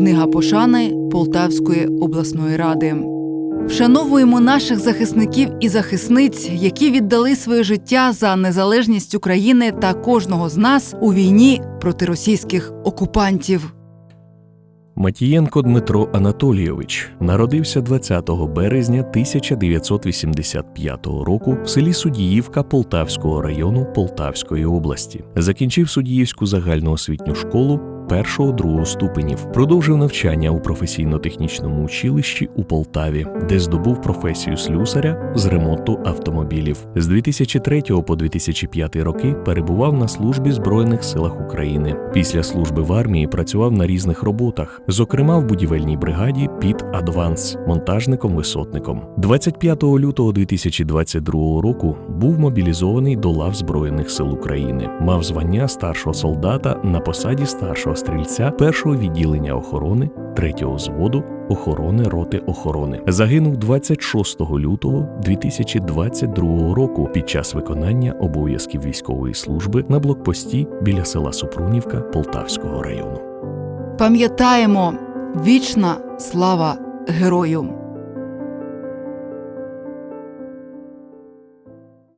Книга пошани Полтавської обласної ради. Вшановуємо наших захисників і захисниць, які віддали своє життя за незалежність України та кожного з нас у війні проти російських окупантів. Матієнко Дмитро Анатолійович народився 20 березня 1985 року в селі Судіївка Полтавського району Полтавської області. Закінчив Судіївську загальноосвітню школу першого-другого ступенів. Продовжив навчання у професійно-технічному училищі у Полтаві, де здобув професію слюсаря з ремонту автомобілів. З 2003 по 2005 роки перебував на службі Збройних силах України. Після служби в армії працював на різних роботах, зокрема в будівельній бригаді під Адванс, монтажником-висотником. 25 лютого 2022 року був мобілізований до лав Збройних сил України. Мав звання старшого солдата на посаді старшого стрільця першого відділення охорони третього зводу охорони роти охорони. Загинув 26 лютого 2022 року під час виконання обов'язків військової служби на блокпості біля села Супрунівка Полтавського району. Пам'ятаємо вічна слава герою!